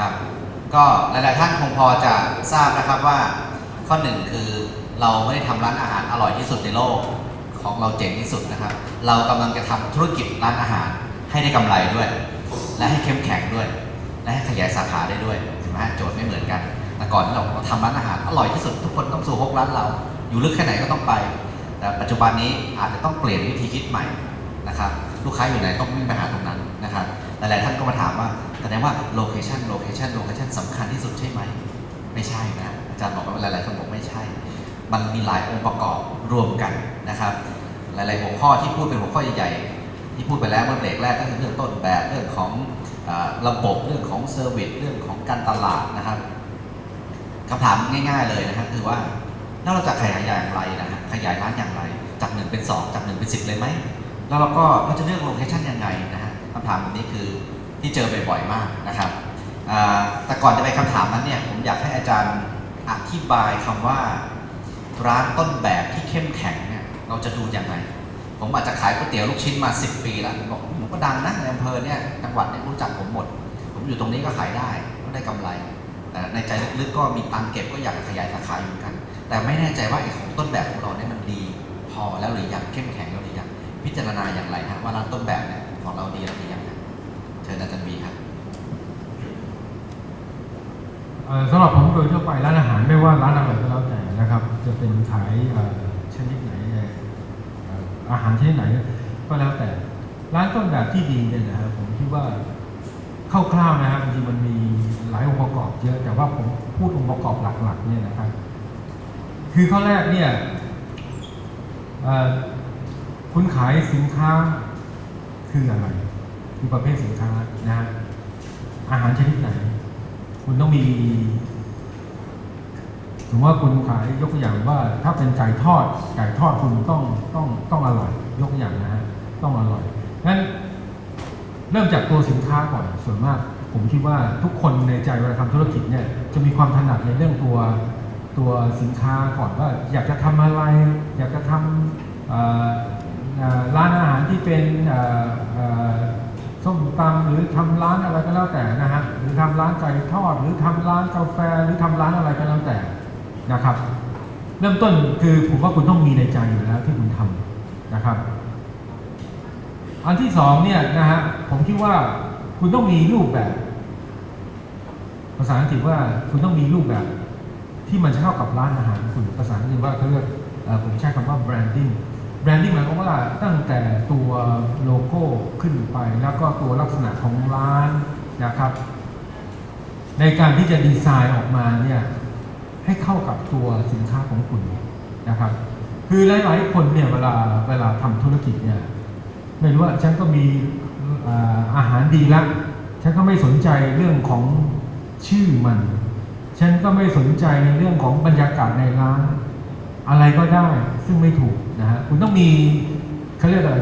ครับก็หลาย ๆ ท่านคงพอจะทราบนะครับว่าข้อหนึ่งคือเราไม่ได้ทำร้านอาหารอร่อยที่สุดในโลกของเราเจ๋งที่สุดนะครับ เรากำลังจะทำธุรกิจร้านอาหารให้ได้กำไรด้วย และให้เข้มแข็งด้วย และให้ขยายสาขาได้ด้วยใช่ไหมโจทย์ไม่เหมือนกันแต่ก่อนที่เราทำร้านอาหารอร่อยที่สุดทุกคนต้องสู่ฮกร้านเรา อยู่ลึกแค่ไหนก็ต้องไป แต่ปัจจุบันนี้อาจจะต้องเปลี่ยนวิธีคิดใหม่นะครับ ลูกค้าอยู่ไหนต้องวิ่งไปหาตรงนั้นนะครับหลาย ๆ ท่านก็มาถามว่า แสดงว่าโลเคชันโลเคชันโลเคชันสำคัญที่สุดใช่ไหม ไม่ใช่นะอาจารย์บอกว่าหลายๆคนบอกไม่ใช่ มันมีหลายองค์ประกอบรวมกันนะครับ หลายๆหัวข้อที่พูดเป็นหัวข้อใหญ่ๆที่พูดไปแล้วเมื่อเบรกแรกก็คือเรื่องต้นแบบเรื่องของอระบบเรื่องของเซอร์วิสเรื่องของการตลาดนะครับคำถามง่าย ๆเลยนะครับคือว่าแล้วเราจะขยายอย่างไรนะฮะขยายร้านอย่างไร จากหนึ่งเป็นสองจากหนึ่งเป็นสิบเลยไหมแล้วเราก็เราจะเลือกโลเคชันยังไงนะฮะคำถามแบบนี้คือ ที่เจอบ่อยๆมากนะครับแต่ก่อนจะไปคำถามนั้นเนี่ยผมอยากให้อาจารย์อธิบายคำว่าร้านต้นแบบที่เข้มแข็งเนี่ยเราจะดูยังไง ผมอาจจะขายก๋วยเตี๋ยวลูกชิ้นมา 10 ปีแล้วผมบอกผมก็ดังนะในอำเภอเนี่ยจังหวัดเนี่ยรู้จักผมหมด ผมอยู่ตรงนี้ก็ขายได้ก็ได้กำไร แต่ในใจลึกๆก็มีตังเก็บก็อยากขยายสาขาอยู่เหมือนกัน แต่ไม่แน่ใจว่าไอ้ของต้นแบบของเราเนี่ยมันดี พอแล้วหรือยังเข้มแข็งแล้วหรือยังพิจารณาอย่างไรฮะว่าร้านต้นแบบเนี่ยของเราดีหรือยังฮะเชิญอาจารย์บีครับ เอ่อ สำหรับผมโดยทั่วไปร้านอาหารไม่ว่าร้านอะไรก็แล้วแต่นะครับ จะเป็นขายเชนิดไหนอาหารชนิดไหนก็แล้วแต่ ร้านต้นแบบที่ดีเนี่ยนะครับผมคิดว่าคร่าวๆนะครับจริงๆมันมีหลายองค์ประกอบเยอะแต่ว่าผมพูดองค์ประกอบหลักๆเนี่ยนะครับ คือข้อแรกเนี่ยคุณขายสินค้าคืออะไรคือประเภทสินค้านะฮะอาหารชนิดไหน คุณต้องมีสมมติว่าคุณขายยกตัวอย่างว่า ถ้าเป็นไก่ทอดไก่ทอดคุณต้องต้องต้องอร่อยยกตัวอย่างนะฮะต้องอร่อยงั้นเริ่มจากตัวสินค้าก่อนส่วนมาก ผมคิดว่าทุกคนในใจเวลาทำธุรกิจเนี่ยจะมีความถนัดในเรื่องตัวตัวสินค้าก่อนว่า อยากจะทำอะไร อยากจะทำร้านอาหารที่เป็น ส้มตำหรือทำร้านอะไรก็แล้วแต่นะฮะหรือทำร้านไก่ทอด หรือทำร้านกาแฟหรือทำร้านอะไรก็แล้วแต่นะครับ เริ่มต้นคือผมว่าคุณต้องมีในใจอยู่แล้วที่คุณทำนะครับ อันที่สองเนี่ยนะฮะผมคิดว่าคุณต้องมีรูปแบบ ภาษาอังกฤษว่าคุณต้องมีรูปแบบ ที่มันจะเข้ากับร้านอาหารคุณภาษาอังกฤษว่าเขาเรียกผมใช้คำว่า branding branding หมายความว่าตั้งแต่ตัว ขึ้นไป แล้วก็ตัวลักษณะของร้านนะครับ ในการที่จะดีไซน์ออกมาเนี่ยให้เข้ากับตัวสินค้าของคุณนะครับ คือหลาย ๆ คนเนี่ยเวลาเวลาทำธุรกิจเนี่ยไม่รู้ว่าฉันก็มีอาหารดีล้วฉันก็ไม่สนใจเรื่องของชื่อมัน ฉันก็ไม่สนใจในเรื่องของบรรยากาศในร้าน อะไรก็ได้ซึ่งไม่ถูกนะฮะคุณต้องมี เขาเรียกอะไร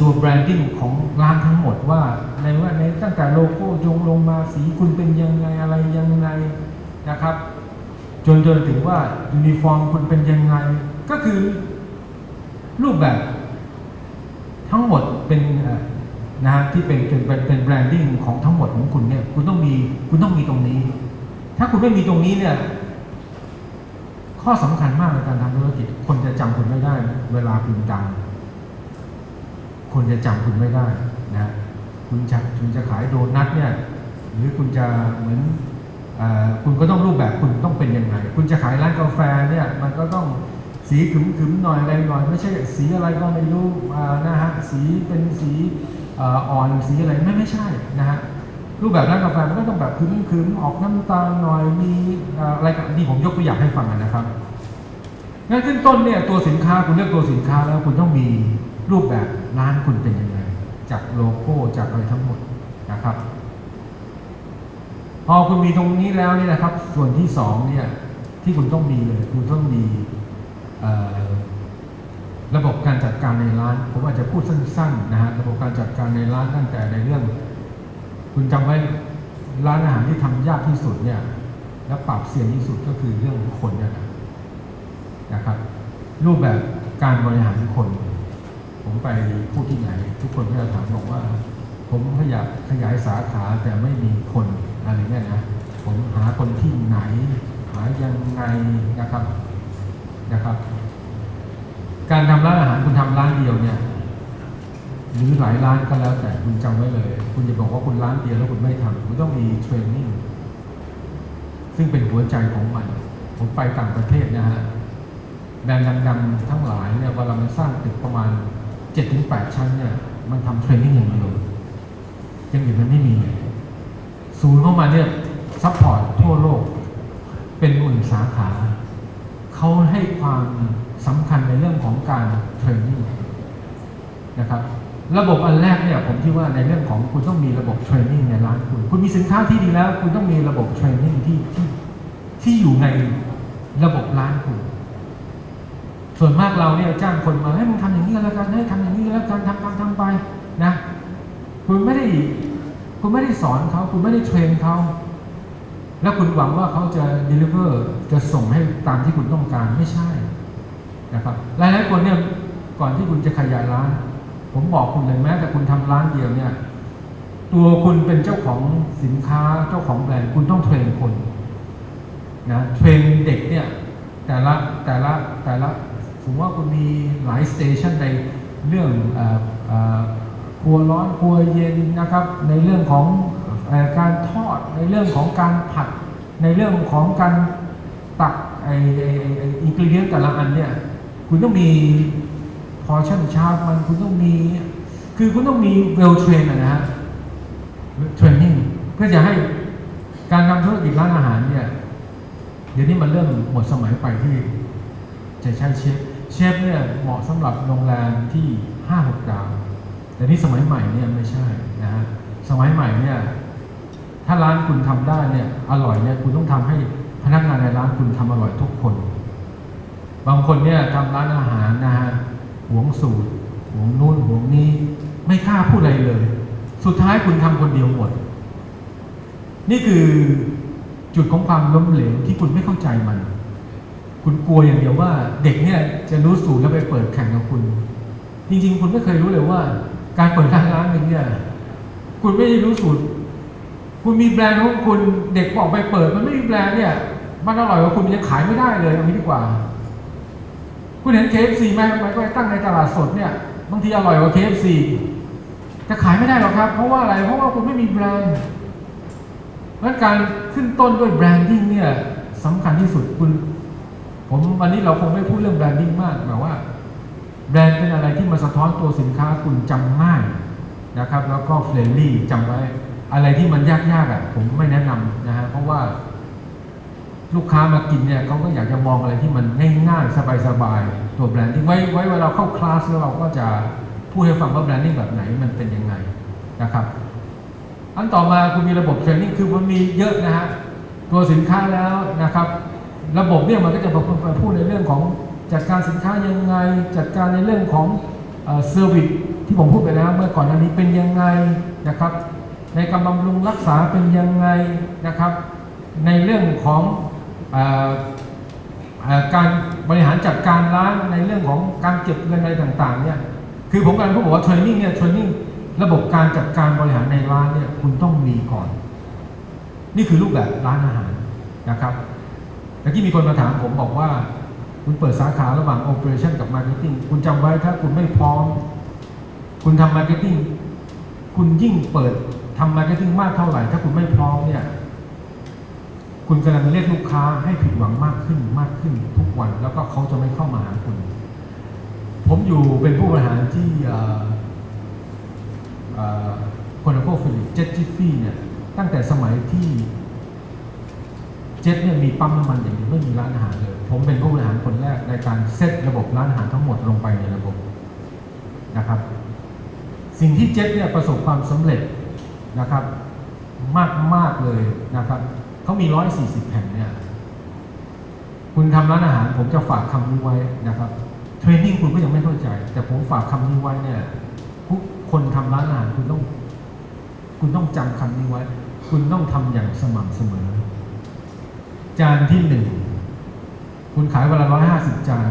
ตัวแบรนดิ้งของร้านทั้งหมดว่าในว่าในตั้งแต่โลโก้จงลงมาสีคุณเป็นยังไงอะไรยังไงนะครับ จนจนถึงว่ายูนิฟอร์มคุณเป็นยังไง ก็คือ รูปแบบทั้งหมดเป็นนะฮะที่เป็นเป็นเป็นแบรนดิ้งของทั้งหมดของคุณเนี่ย คุณต้องมีคุณต้องมีตรงนี้ ถ้าคุณไม่มีตรงนี้เนี่ย ข้อสำคัญมากในการทำธุรกิจคนจะจำคุณไม่ได้ เวลาคุณดัง คนจะจำคุณไม่ได้นะคุณจะคุณจะขายโดนัทเนี่ยหรือคุณจะเหมือนอคุณก็ต้องรูปแบบคุณต้องเป็นยังไง คุณจะขายร้านกาแฟเนี่ยมันก็ต้องสีขึมๆหน่อยอะไรหน่อยไม่ใช่สีอะไรก็ไม่รู้นะฮะสีเป็นสีอ่ออนสีอะไรไม่ไม่ใช่นะฮะรูปแบบร้านกาแฟมันก็ต้องแบบคืมๆออกน้ำตาลหน่อยมีเอ่ออะไรกับนี่ผมยกตัวอย่างให้ฟังนะครับ งั้นขึ้นต้นเนี่ยตัวสินค้าคุณเลือกตัวสินค้าแล้วคุณต้องมีรูปแบบร้านคุณเป็นยังไงจากโลโก้จากอะไรทั้งหมดนะครับ พอคุณมีตรงนี้แล้วเนี่ยนะครับ ส่วนที่สองเนี่ยที่คุณต้องมีเลยคุณต้องมีระบบการจัดการในร้าน ผมอาจจะพูดสั้นๆนะฮะระบบการจัดการในร้านตั้งแต่ในเรื่อง คุณจำไว้ร้านอาหารที่ทำยากที่สุดเนี่ยและปรับเสี่ยงที่สุดก็คือเรื่องคนเนี่ยนะ นะครับ รูปแบบการบริหารคน ผมไปพูดที่ไหน ทุกคนก็จะถามบอกว่า ผมขยับขยายสาขาแต่ไม่มีคนอะไรเงี้ยนะขายยังไงนะครับนะครับ การทำร้านอาหารคุณทำร้านเดียวเนี่ยหรือหลายร้านก็แล้วแต่คุณจำไว้เลย คุณจะบอกว่าคุณร้านเดียวแล้วคุณไม่ทำคุณต้องมีเทรนนิ่งซึ่งเป็นหัวใจของมัน ผมไปต่างประเทศนะฮะ แบรนด์ดังๆทั้งหลายเนี่ยเวลามันสร้างตึกประมาณ7-8ชั้นเนี่ย มันทำเทรนนิ่งอย่างเดียวอยังอื่นมันไม่มี ศูนย์เข้ามาเนี่ยซัพพอร์ตทั่วโลก เป็นหมื่นสาขา เขาให้ความสำคัญในเรื่องของการเทรนนิ่งนะครับระบบอันแรกเนี่ยผมคิดว่าในเรื่องของคุณต้องมีระบบเทรนนิ่งในร้านคุณ คุณมีสินค้าที่ดีแล้ว คุณต้องมีระบบเทรนนิ่งที่ที่ที่อยู่ในระบบร้านคุณ ส่วนมากเราเนี่ยจ้างคนมาให้มึงทำอย่างนี้แล้วกันให้ทำอย่างนี้แล้วกันทำทำทำไปนะคุณไม่ได้คุณไม่ได้สอนเขาคุณไม่ได้เทรนเขาแล้วคุณหวังว่าเขาจะ deliver จะส่งให้ตามที่คุณต้องการไม่ใช่นะครับหลายๆคนเนี่ยก่อนที่คุณจะขยายร้าน ผมบอกคุณเลยแม้แต่คุณทำร้านเดียวเนี่ย ตัวคุณเป็นเจ้าของสินค้าเจ้าของแบรนด์คุณต้องเทรนคนนะเทรนเด็กเนี่ยแต่ละแต่ละแต่ละ สมว่าคุณมีหลายสเตชันในเรื่องออครัวร้อนครัวเย็นนะครับ ในเรื่องของอการทอดในเรื่องของการผัด ในเรื่องของการตักไอไอไออินกรีเดียนแต่ละอันเนี่ยคุณต้องมีพอชั่นชาร์มันคุณต้องมี คือคุณต้องมีเวลเทรนนะฮะเทรนนิ่งเพื่อจะให้การทำธุรกิจร้านอาหารเนี่ยเดี๋ยวนี้มันเริ่มหมดสมัยไปที่จะใช้เชฟ เชฟเนี่ยเหมาะสำหรับโรงแรมที่ห้าหกดาวแต่นี่สมัยใหม่เนี่ยไม่ใช่นะฮะสมัยใหม่เนี่ยถ้าร้านคุณทำได้เนี่ยอร่อยเนี่ยคุณต้องทำให้พนักงานในร้านคุณทำอร่อยทุกคน บางคนเนี่ยทำร้านอาหารนะฮะหวงสูตรหวงนู่นหวงนี้ ไม่กล้าพูดอะไรเลย สุดท้ายคุณทำคนเดียวหมด นี่คือจุดของความล้มเหลวที่คุณไม่เข้าใจมัน คุณกลัวอย่างเดียวว่า เด็กเนี่ยจะรู้สูตรแล้วไปเปิดแข่งกับคุณ จริง ๆ คุณไม่เคยรู้เลยว่า การเปิดร้านร้านหนึ่งเนี่ย คุณไม่ได้รู้สูตร คุณมีแบรนด์ของคุณเด็กบอกไปเปิด มันไม่มีแบรนด์เนี่ย มันอร่อยกว่าคุณมันยังขายไม่ได้เลยเอางี้ดีกว่า คุณเห็น KFC ไหมทำไมก็ไปตั้งในตลาดสดเนี่ยบางทีอร่อยกว่า KFC จะขายไม่ได้หรอกครับ เพราะว่าอะไร เพราะว่าคุณไม่มีแบรนด์เพราะฉะนั้นการขึ้นต้นด้วยแบรนดิ้งเนี่ยสำคัญที่สุดคุณ ผมวันนี้เราคงไม่พูดเรื่องแบรนดิ้งมากแบบว่า แบรนด์เป็นอะไรที่มาสะท้อนตัวสินค้าคุณจำง่ายนะครับ แล้วก็เฟรนลี่จำไว้ อะไรที่มันยากๆอะผมไม่แนะนำนะฮะเพราะว่า ลูกค้ามากินเนี่ยเขาก็อยากจะมองอะไรที่มันง่ายๆสบายๆตัวแบรนดิ้งไว้ไว้เวลาเราเข้าคลาสแล้วเราก็จะพูดให้ฟังว่าแบรนดิ้งแบบไหนมันเป็นยังไงนะครับอันต่อมาคุณมีระบบเทรนนิ่งคือมันมีเยอะนะฮะตัวสินค้าแล้วนะครับ ระบบเนี่ยมันก็จะมาพูดในเรื่องของจัดการสินค้ายังไง จัดการในเรื่องของเซอร์วิสที่ผมพูดไปแล้วเมื่อก่อนอันนี้เป็นยังไงนะครับ ในการบำรุงรักษาเป็นยังไงนะครับ ในเรื่องของออการบริหารจัดการร้านในเรื่องของการเก็บเงินอะไรต่างๆเนี่ยคือผมกำลังพูดบอกว่าเทรนนิ่งเนี่ยเทรนนิ่งระบบการจัดการบริหารในร้านเนี่ยคุณต้องมีก่อน นี่คือรูปแบบร้านอาหารนะครับ มื่อกี้มีคนมาถามผมบอกว่า คุณเปิดสาขาระหว่าง Operation กับ Marketing คุณจำไว้ถ้าคุณไม่พร้อม คุณทำ Marketing คุณยิ่งเปิดทำ Marketing มากเท่าไหร่ ถ้าคุณไม่พร้อมเนี่ย คุณกำลังเรียกลูกค้าให้ผิดหวังมากขึ้นมากขึ้นทุกวัน แล้วก็เขาจะไม่เข้ามาหาคุณ ผมอยู่เป็นผู้บริหารที่โคนโคฟิลิปเจ็ตจิฟฟี่เนี่ยตั้งแต่สมัยที่ จ็ตเนี่ยมีปั๊มน้ำมันอย่างเดียวไม่มีร้านอาหารเลย ผมเป็นผู้บริหารคนแรกในการเซตระบบร้านอาหารทั้งหมดลงไปในระบบนะครับ สิ่งที่เจ็ตเนี่ยประสบความสำเร็จนะครับ มากมากเลยนะครับเขามี140แห่งเนี่ยคุณทำร้านอาหาร ผมจะฝากคำนี้ไว้นะครับเทรนนิ่งคุณก็ยังไม่เข้าใจ แต่ผมฝากคำนี้ไว้เนี่ยทุกคนทำร้านอาหารคุณต้อง คุณต้องจำคำนี้ไว้ คุณต้องทำอย่างสม่ำเสมอ จานที่หนึ่งคุณขายวันละร้อยห้าสิบจาน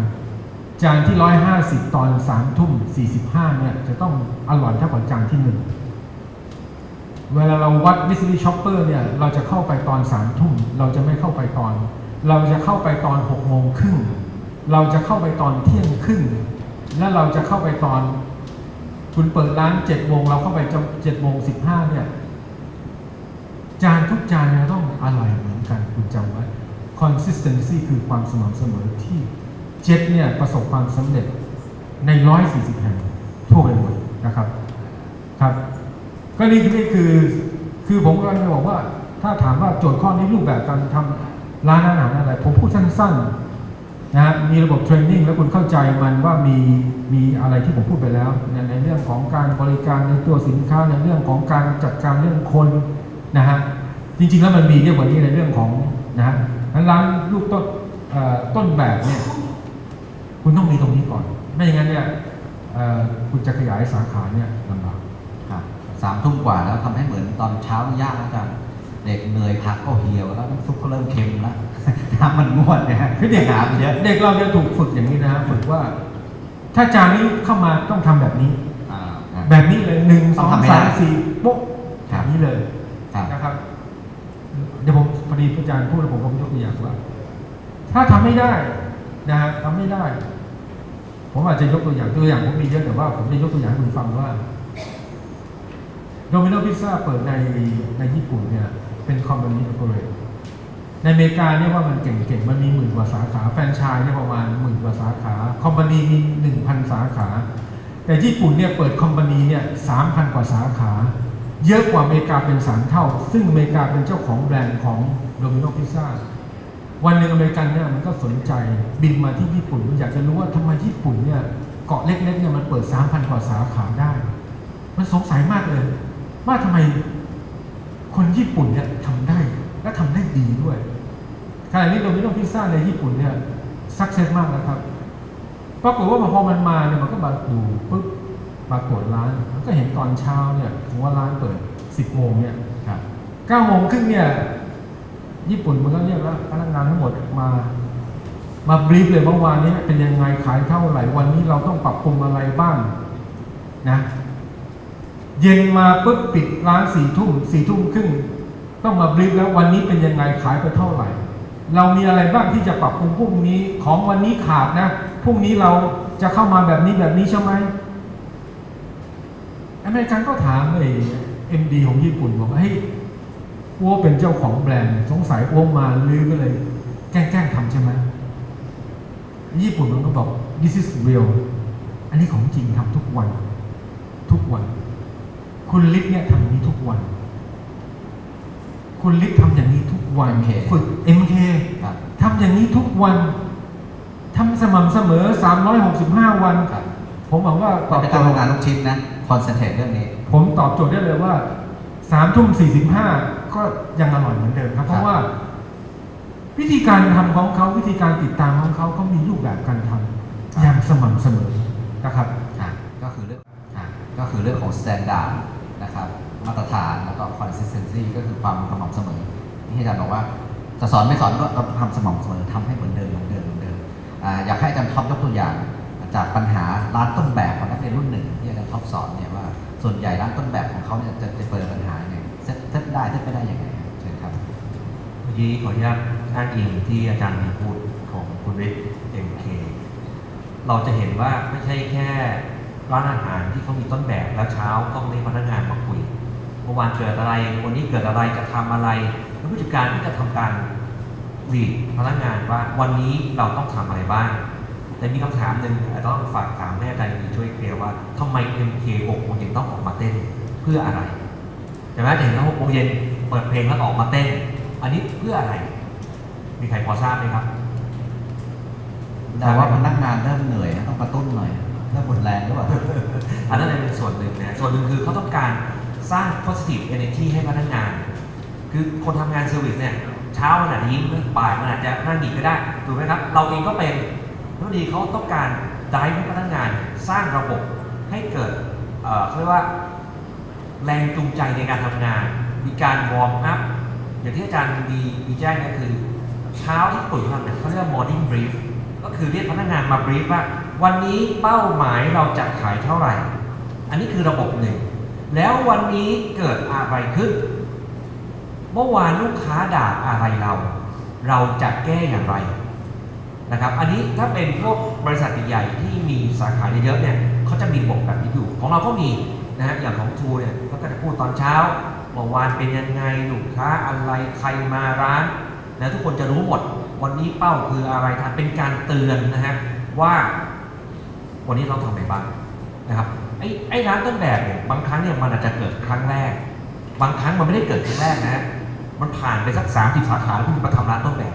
จานที่ร้อยห้าสิบตอนสามทุ่มสี่สิบห้าเนี่ย จะต้องอร่อยเท่ากับจานที่หนึ่งเวลาเราวัด mystery shopper เนี่ย เราจะเข้าไปตอนสามทุ่มเราจะไม่เข้าไปตอน เราจะเข้าไปตอนหกโมงครึ่งเราจะเข้าไปตอนเที่ยงครึ่งและเราจะเข้าไปตอน คุณเปิดร้านเจ็ดโมงเราเข้าไปเจ็ดโมงสิบห้าเนี่ย จานทุกจานจะต้องอร่อยเหมือนกันคุณจำไว้ consistency คือความสม่ำเสมอที่เจ็ดเนี่ยประสบความสำเร็จใน 140 แห่งทั่วไปหมดนะครับครับ ก็นี่คือนี่คือคือผมกำลังจะบอกว่า ถ้าถามว่าโจทย์ข้อนี้รูปแบบการทำร้านอาหารอะไร ผมพูดสั้นๆนะฮะมีระบบเทรนนิ่งแล้วคุณเข้าใจมันว่ามีมีอะไรที่ผมพูดไปแล้ว ในในเรื่องของการบริการในตัวสินค้าในเรื่องของการจัดการเรื่องคน นะฮะจริงๆแล้วมันมีเยอะกว่านี้ในเรื่องของนะฮะนั้นร้านลูกต้นเอ่อต้นแบบเนี่ยคุณต้องมีตรงนี้ก่อน ไม่อย่างนั้นเนี่ยเอ่อคุณจะขยายสาขาเนี่ยลำบากครับสามทุ่มกว่าแล้วทำให้เหมือนตอนเช้ายากแล้วกันเด็กเหนื่อยพักก็เหี่ยวแล้วน้ำซุปก็เริ่มเค็มแล้วน้ำมันงวดเนี่ยคือเด็กน้ำเยอะเด็กเราจะถูกฝึกอย่างนี้นะฮะฝึกว่า ถ้าจานนี้เข้ามาต้องทำแบบนี้อ่าอ่าแบบนี้เลยหนึ่งสต้อองงทำให้สามได้สี่โป๊ะคแบรับบนี้เลยครับ นะครับเดี๋ยวผมพอดีอาจารย์พูดแล้วผมก็ยกตัวอย่างว่า ถ้าทำไม่ได้นะฮะทำไม่ได้ ผมอาจจะยกตัวอย่างตัวอย่างผมมีเยอะแต่ว่าผมจะยกตัวอย่างให้คุณฟังว่าโดมิโนพิซซ่าเปิดในในญี่ปุ่นเนี่ย เป็นคอมพานีโอเปเรตในอเมริกาเนี่ยว่ามันเก่งๆ มันมีหมื่นกว่าสาขา แฟรนไชส์เนี่ยประมาณหมื่นกว่าสาขา คอมพานีมีหนึ่งพันสาขา แต่ญี่ปุ่นเนี่ยเปิดคอมพานีเนี่ยสามพันกว่าสาขา เยอะกว่าอเมริกาเป็นสามเท่า ซึ่งอเมริกาเป็นเจ้าของแบรนด์ของโดมิโนพิซซ่าวันหนึ่งอเมริกันเนี่ยมันก็สนใจบินมาที่ญี่ปุ่นมันอยากจะรู้ว่าทำไมญี่ปุ่นเนี่ยเกาะเล็กๆเนี่ยมันเปิดสามพันกว่าสาขาได้ มันสงสัยมากเลย ว่าทำไมคนญี่ปุ่นเนี่ยทำได้และทำได้ดีด้วยขณะนี้โดมิโนพิซซ่าในญี่ปุ่นเนี่ยสักเซสมากนะครับปรากฏว่าพอมันมาเนี่ยมันก็มาดูปุ๊บ ปรากฏร้าน ก็เห็นตอนเช้าเนี่ยสมว่าร้านเปิดสิบโมงเนี่ยครับเก้าโมงครึ่งเนี่ย ญี่ปุ่นมันก็เรียกแล้วพนักงานทั้งหมดมา มาบรีฟเลยเมื่อวานนี้เป็นยังไงขายเท่าไหร่วันนี้เราต้องปรับปรุงอะไรบ้างนะเย็นมาปุ๊บปิดร้านสี่ทุ่มสี่ทุ่มครึ่งต้องมาบรีฟแล้ววันนี้เป็นยังไงขายไปเท่าไหร่ เรามีอะไรบ้างที่จะปรับปรุงพรุ่งนี้ของวันนี้ขาดนะพรุ่งนี้เราจะเข้ามาแบบนี้แบบนี้ใช่ไหม เมริกันก็ถามไอ้เอ็มดีของญี่ปุ่นบอกว่าเฮ้ยอ้วเป็นเจ้าของแบรนด์สงสัยอ้วมาลือก็เลย แกล้งๆทำใช่ไหมญี่ปุ่นมันก็บอก this is real อันนี้ของจริงทำทุกวัน ทุกวัน คุณลิศเนี่ยทำอย่างนี้ทุกวัน คุณลิศทำอย่างนี้ทุกวัน MK ฝึก MK ครับทำอย่างนี้ทุกวันทำสม่ำเสมอ 365 วันครับผมหวังว่าตต่ออบไปโจการทย์ทำงานทุกชิ้นนะ คอนเซนเทรตเรื่องนี้ ผมตอบโจทย์ได้เลยว่าสามทุ่มสี่สิบห้าก็ยังอร่อยเหมือนเดิมครับ เพราะว่า วิธีการทำของเขาวิธีการติดตามของเขาเขามีรูปแบบการทำอย่างสม่ำเสมอนะครับอะก็คือเรื่องอะก็คือเรื่องของ standard นะครับมาตรฐานแล้วก็ consistency ก็คือความสม่ำเสมอที่อาจารย์บอกว่าจะสอนไม่สอนก็ต้องทำสม่ำเสมอทำให้เหมือนเดิมเหมือนเดิมเหมือนเดิมอ่าอยากให้อาจารย์ท็อปยกตัวอย่างจากปัญหาร้านต้นแบบของนักเรียนรุ่นหนึ่ง ท็อปสอนเนี่ยว่าส่วนใหญ่ร้านต้นแบบของเขาเนี่ยจะจะเปิดปัญหาอย่างเซตเซตได้เซตไม่ได้อยังไรเชิญครับเมื่อกี้ขออนุญาตอ้างอิงที่อาจารย์มีพูดของคุณวิทย์เอ็มเคเราจะเห็นว่าไม่ใช่แค่ร้านอาหารที่เขามีต้นแบบแล้วเช้าต้องเรียกพนักงานมาคุยเมื่อวานเกิดอะไร วันนี้เกิดอะไรจะทำอะไรแล้วผู้จัดการก็จะทำการรีดพนักงานว่าวันนี้เราต้องทำอะไรบ้าง แต่มีคำถามหนึ่งอาจจะต้องฝากถามให้อาจารย์ดีช่วยเคลียร์ว่าทำไม MK 6 โมงเย็นต้องออกมาเต้นเพื่ออะไรแต่แม้จะเห็นว่า6โมงเย็นเปิดเพลงแล้วออกมาเต้น อันนี้เพื่ออะไร มีใครพอทราบไหมครับ แต่ว่าพนักงานเริ่มเหนื่อยนะต้องกระตุ้นหน่อยเริ่มหมดแรงหรือเปล่าอันนั้นเป็นส่วนหนึ่งนะส่วนหนึ่งคือเขาต้องการสร้าง positive energy ให้พนักงาน คือคนทำงานเซอร์วิสเนี่ยเช้ามันอาจจะยิ้มบ่ายมันอาจจะนั่งดีก็ได้ถูกไหมครับ เราเองก็เป็น แล้วดีเขาต้องการได้ให้พนักงานสร้างระบบให้เกิดเขาเรียกว่าแรงจูงใจในการทำงาน มีการวอร์มอัพอย่างที่อาจารย์มีมีแจ้งก็คือ เช้าที่ปุ๋ยทำเนี่ยเขาเรียกว่า morning brief ก็คือเรียกพนักงานมา brief ว่า วันนี้เป้าหมายเราจะขายเท่าไหร่ อันนี้คือระบบหนึ่ง แล้ววันนี้เกิดอะไรขึ้น เมื่อวานลูกค้าด่าอะไรเรา เราจะแก้อย่างไร นะครับ อันนี้ถ้าเป็นพวกบริษัทใหญ่ที่มีสาขาเยอะๆเนี่ยเขาจะมีระบบแบบนี้อยู่ ของเราก็มีนะฮะอย่างของทูเนี่ยเขาก็จะพูดตอนเช้าเมื่อวานเป็นยังไงลูกค้าอะไรใครมาร้านนะทุกคนจะรู้หมด วันนี้เป้าคืออะไรทำเป็นการเตือนนะฮะว่า วันนี้เราทำอะไรบ้างนะครับไอ้ไอ้ร้านต้นแบบเนี่ยบางครั้งเนี่ยมันอาจจะเกิดครั้งแรก บางครั้งมันไม่ได้เกิดครั้งแรกนะ มันผ่านไปสักสามสิบสาขาแล้วคุณมาทำร้านต้นแบบ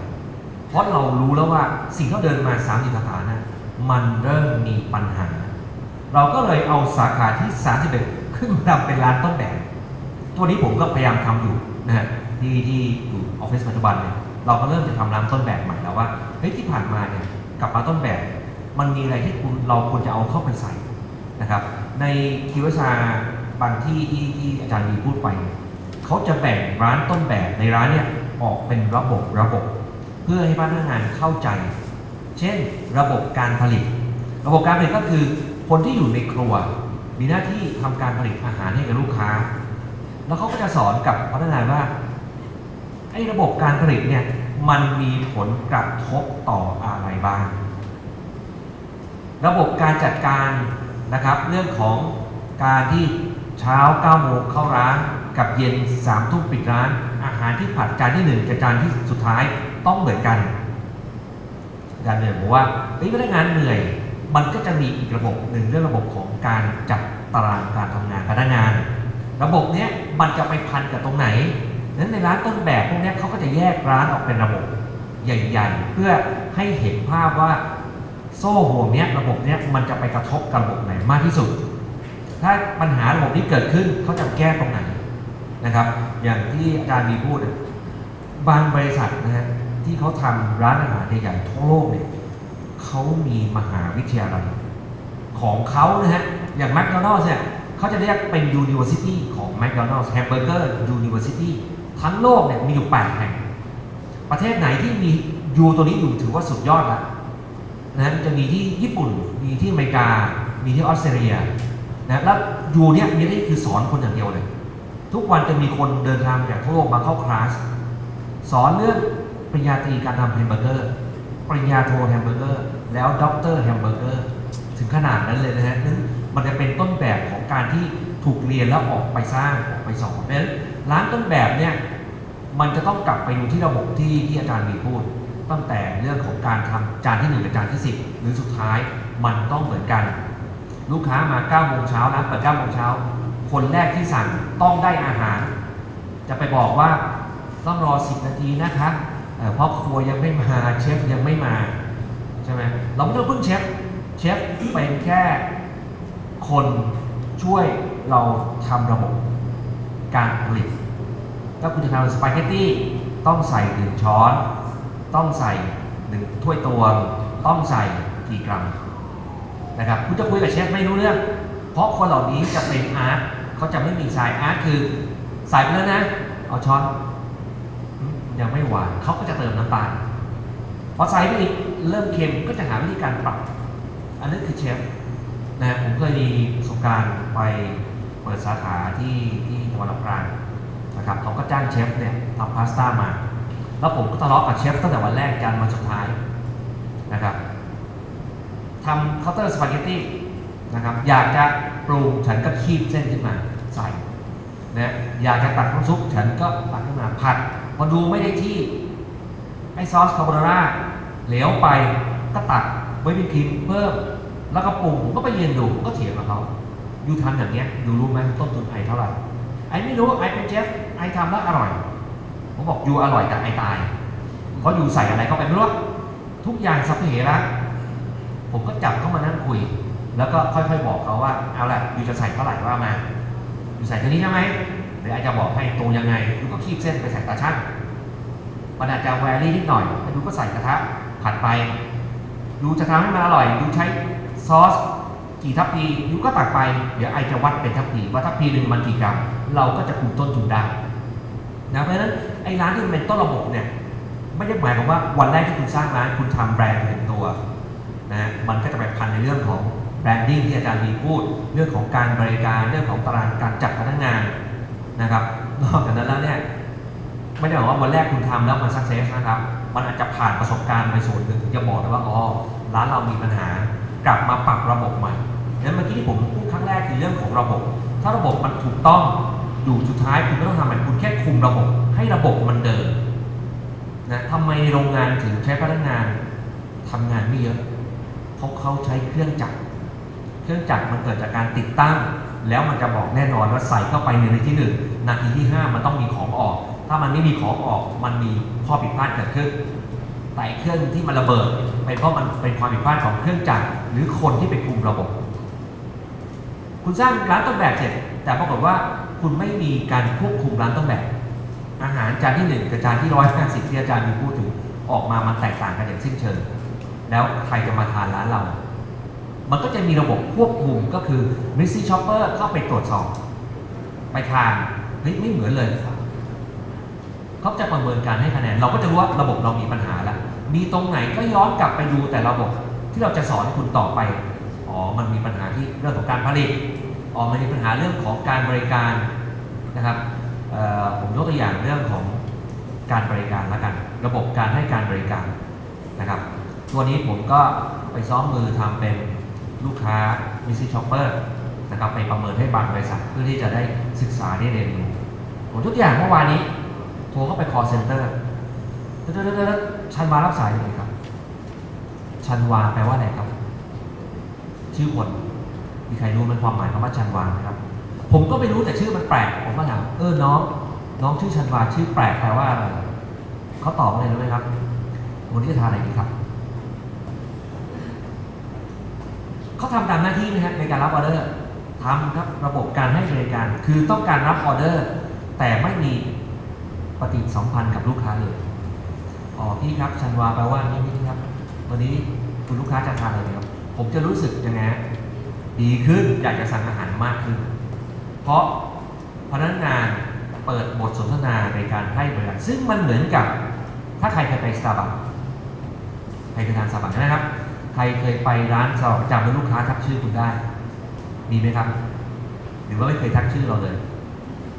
เพราะเรารู้แล้วว่าสิ่งที่เราเดินมาสามสิบสาขานะมันเริ่มมีปัญหา เราก็เลยเอาสาขาที่สามสิบเอ็ดขึ้นมาทำเป็นร้านต้นแบบตัวนี้ผมก็พยายามทำอยู่นะฮะที่ที่อยู่ออฟฟิศปัจจุบันเนี่ยเราก็เริ่มจะทำร้านต้นแบบใหม่แล้วว่าเฮ้ยที่ผ่านมาเนี่ยกลับมาต้นแบบ มันมีอะไรที่คุณเราควรจะเอาเข้าไปใส่นะครับในคิวชาบางที่ที่ที่อาจารย์มีพูดไป เขาจะแบ่งร้านต้นแบบในร้านเนี่ยออกเป็นระบบระบบ เพื่อให้พนักงานเข้าใจ เช่น ระบบการผลิต ระบบการผลิตก็คือคนที่อยู่ในครัว มีหน้าที่ทำการผลิตอาหารให้กับลูกค้า แล้วเขาก็จะสอนกับพนักงานว่าไอ้ระบบการผลิตเนี่ยมันมีผลกระทบต่ออะไรบ้าง ระบบการจัดการนะครับ เรื่องของการที่เช้า9โมงเข้าร้าน กับเย็น3ทุ่มปิดร้าน อาหารที่ผัดจานที่ 1กับจานที่สุดท้าย ต้องเหมือนกันอาจารย์เหนื่อยบอกว่าเฮ้พนักงานเหนื่อย มันก็จะมีอีกระบบหนึ่งเรื่องระบบของการจัดตารางการทำงานพนักงาน ระบบเนี้ยมันจะไปพันกับตรงไหนนั้นในร้านต้นแบบพวกนี้เขาก็จะแยกร้านออกเป็นระบบใหญ่ๆ เพื่อให้เห็นภาพว่าโซ่ห่วงเนี้ยระบบเนี้ยมันจะไปกระทบกับระบบไหนมากที่สุด ถ้าปัญหาระบบนี้เกิดขึ้นเขาจะแก้ตรงไหนนะครับ อย่างที่อาจารย์มีพูดอะบางบริษัทนะฮะ ที่เขาทำร้านอาหารใหญ่ๆทั่วโลกเนี่ยเขามีมหาวิทยาลัยของเขานะฮะ อย่างแมคโดนัลด์เนี่ยเขาจะเรียกเป็น University ของ McDonald's Hamburger University ทั้งโลกเนี่ยมีอยู่ 8 แห่ง ประเทศไหนที่มียูตัวนี้อยู่ถือว่าสุดยอดละนะจะมีที่ญี่ปุ่น มีที่อเมริกา มีที่ออสเตรเลียนะแล้วยูเนี่ยมีได้คือสอนคนอย่างเดียวเลย ทุกวันจะมีคนเดินทางจากทั่วโลกมาเข้าคลาสสอนเรื่อง ปริญญาตรีการทำแฮมเบอร์เกอร์ ปริญญาโทแฮมเบอร์เกอร์ แล้วด็อกเตอร์แฮมเบอร์เกอร์ ถึงขนาดนั้นเลยนะฮะนั้นมันจะเป็นต้นแบบของการที่ถูกเรียนแล้วออกไปสร้างออกไปสอนเพราะฉะนั้นร้านต้นแบบเนี่ยมันจะต้องกลับไปดูที่ระบบที่ที่อาจารย์มีพูด ตั้งแต่เรื่องของการทำจานที่1กับจานที่ 10 หรือสุดท้ายมันต้องเหมือนกัน ลูกค้ามา9โมงเช้าร้านเปิด9โมงเช้าคนแรกที่สั่งต้องได้อาหาร จะไปบอกว่าต้องรอ 10 นาทีนะคะ เอ่อเพราะครัวยังไม่มาเชฟยังไม่มาใช่ไหมเราไม่ต้องพึ่งเชฟเชฟเป็นแค่คนช่วยเราทำระบบการผลิตถ้าคุณจะทำสปาเกตตี้ต้องใส่หนึ่งช้อน ต้องใส่หนึ่งถ้วยตวง ต้องใส่กี่กรัมนะครับคุณจะคุยกับเชฟไม่รู้เรื่อง เพราะคนเหล่านี้จะเป็นอาร์ตเขาจะไม่มีสายอาร์ตคือใส่ไปแล้วนะ เอาช้อน ยังไม่หวานเขาก็จะเติมน้ำตาลพอใส่ไปอีกเริ่มเค็มก็จะหาวิธีการปรับ อันนั้นคือเชฟนะฮะผมเคยมีประสบการณ์ไปเปิดสาขาที่ที่จังหวัดลำปางนะครับเขาก็จ้างเชฟเนี่ยทำพาสต้ามา แล้วผมก็ทะเลาะกับเชฟตั้งแต่วันแรกจนวันสุดท้ายนะครับทำเคาน์เตอร์สปาเกตตี้นะครับอยากจะปรุงฉันก็คีบเส้นขึ้นมาใส่นะอยากจะตักน้ำซุปฉันก็ตักขึ้นมาผัด พอดูไม่ได้ที่ ไอซอสคาโบนาร่าเหลวไปก็ตักไว้เป็นครีมเพิ่ม แล้วก็ปรุงผมก็ไปยืนดูก็เถียงกับเขาอยู่ทำอย่างเนี้ยอยู่รู้ไหมต้นทุนไอเท่าไหร่ไอไม่รู้ไอเป็นเชฟไอทำแล้วอร่อย ผมบอกยูอร่อยแต่ไอตายเพราะยูใส่อะไรเข้าไปไม่รู้ทุกอย่างสัพเพเหระผมก็จับเข้ามานั่งคุย แล้วก็ค่อยๆบอกเขาว่าเอาละยูจะใส่เท่าไหร่ว่ามายูใส่เท่านี้ใช่ไหม เดี๋ยวไอจะบอกให้ตรงยังไงยูก็คีบเส้นไปใส่ตาช่างมันอาจจะแวรี่นิดหน่อยดูก็ใส่กระทะผัดไปยูจะทำให้มันอร่อยยูใช้ซอสกี่ทัพพียูก็ตักไป เดี๋ยวไอจะวัดเป็นทัพพีว่าทัพพีหนึ่งมันกี่กรัม เราก็จะคุมต้นทุนได้นะเพราะฉะนั้นไอ้ร้านที่เป็นต้นระบบเนี่ยไม่ได้หมายความว่าวันแรกที่คุณสร้างร้านคุณทำแบรนด์เป็นตัวนะมันก็จะไปพันในเรื่องของแบรนดิ้งที่อาจารย์มีพูด เรื่องของการบริการเรื่องของตารางการจัดพนักงาน นะครับนอกจากนั้นแล้วเนี่ยไม่ได้บอกว่าวันแรกคุณทำแล้วมันสักเซสนะครับ มันอาจจะผ่านประสบการณ์ไปส่วนหนึ่งถึงจะบอกได้ว่าอ๋อร้านเรามีปัญหากลับมาปรับระบบใหม่งั้นเมื่อกี้ที่ผมพูดครั้งแรกคือเรื่องของระบบ ถ้าระบบมันถูกต้องอยู่สุดท้ายคุณไม่ต้องทำอะไรคุณแค่คุมระบบ ให้ระบบมันเดินนะทำไมโรงงานถึงใช้พนักงานทำงานไม่เยอะเพราะเขาใช้เครื่องจักร เครื่องจักรมันเกิดจากการติดตั้ง แล้วมันจะบอกแน่นอนว่าใส่เข้าไปในนาทีที่หนึ่งนาทีที่ห้ามันต้องมีของออก ถ้ามันไม่มีของออกมันมีข้อผิดพลาดเกิดขึ้น แต่เครื่องที่มันระเบิดเป็นเพราะมันเป็นความผิดพลาดของเครื่องจักรหรือคนที่ไปคุมระบบ คุณสร้างร้านต้นแบบเสร็จ แต่ปรากฏว่าคุณไม่มีการควบคุมร้านต้นแบบ อาหารจานที่หนึ่งกับจานที่ร้อยห้าสิบที่อาจารย์มีพูดถึงออกมามันแตกต่างกันอย่างสิ้นเชิง แล้วใครจะมาทานร้านเรา มันก็จะมีระบบควบคุมก็คือ m i s s y Shopper เข้าไปตรวจสอบ ไปทานเฮ้ยไม่เหมือนเลยเขาจะประเมินการให้คะแนน เราก็จะรู้ว่าระบบเรามีปัญหาแล้ว มีตรงไหนก็ย้อนกลับไปดูแต่ระบบที่เราจะสอนคุณต่อไป อ๋อ มันมีปัญหาที่เรื่องของการผลิต อ๋อ มันมีปัญหาเรื่องของการบริการนะครับผมยกตัวอย่างเรื่องของการบริการแล้วกัน ระบบการให้การบริการนะครับ ตัวนี้ผมก็ไปซ้อมมือทำเป็น ลูกค้า m i s s y Shopper นะครับไปประเมินให้บางบริษัทเพื่อที่จะได้ศึกษาได้เรียนรู้ผมทุกอย่างเมื่อวานนี้โทรเข้าไป call center เด้อๆๆชันวารับสายเลยครับ ชันวาแปลว่าอะไรครับ ชื่อคนมีใครรู้มันความหมายคำว่าชันวาไหมครับ ผมก็ไม่รู้แต่ชื่อมันแปลก ผมก็ถามเออน้อง น้องชื่อชันวาชื่อแปลกแปลว่าอะไรเขาตอบอะไรรู้ไหมครับวันนี้จะทานอะไรดีครับ เขาทำตามหน้าที่นะฮะในการรับออเดอร์ทำครับระบบการให้บริการ คือต้องการรับออเดอร์ แต่ไม่มีปฏิสัมพันธ์กับลูกค้าเลยอ๋อพี่ครับชันวาแปลว่านี่นี่ครับวันนี้คุณลูกค้าจะทานอะไรครับผมจะรู้สึกยังไงดีขึ้นอยากจะสั่งอาหารมากขึ้น เพราะพนักงานเปิดบทสนทนาในการให้บริการซึ่งมันเหมือนกับถ้าใครเคยไปสตาร์บัคใครเคยทานสตาร์บัคนะครับ ใครเคยไปร้านสตาร์บัคประจำแล้วลูกค้าทักชื่อคุณได้ มีไหมครับ หรือว่าไม่เคยทักชื่อเราเลย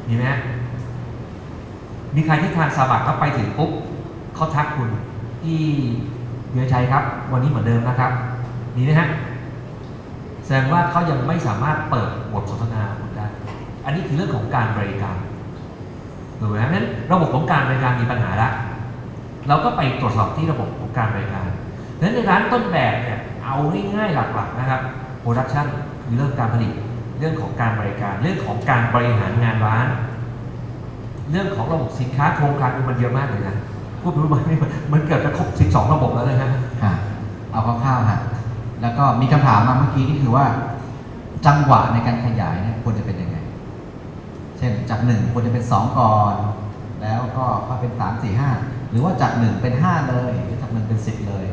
มีไหมฮะมีใครที่ทานสาบัคแล้วไปถึงปุ๊บเขาทักคุณที่เดียชัยครับ วันนี้เหมือนเดิมนะครับ มีไหมฮะแสดงว่าเขายังไม่สามารถเปิดบทสนทนาคุณได้ อันนี้คือเรื่องของการบริการถูกไหมนั้นระบบของการบริการมีปัญหาล้วเราก็ไปตรวจสอบที่ระบบของการบริการ นั้นในร้านต้นแบบเนี่ยเอาง่ายๆหลักๆนะครับโปรดักชันคือเรื่องการผลิต เรื่องของการบริการ เรื่องของการบริหารงานร้าน เรื่องของระบบสินค้าโครงการมันเยอะมากเลยนะพูดรู้ไหมมันเกือบจะครบ 12 ระบบแล้วเลยนะค่ะเอาคร่าวๆฮะแล้วก็มีคำถามมาเมื่อกี้นี่คือว่า จังหวะในการขยายเนี่ยควรจะเป็นยังไง เช่นจากหนึ่งควรจะเป็นสองก่อน แล้วก็ค่อยเป็นสามสี่ห้าหรือว่าจากหนึ่งเป็นห้าเลย หรือจากหนึ่งเป็นสิบเลย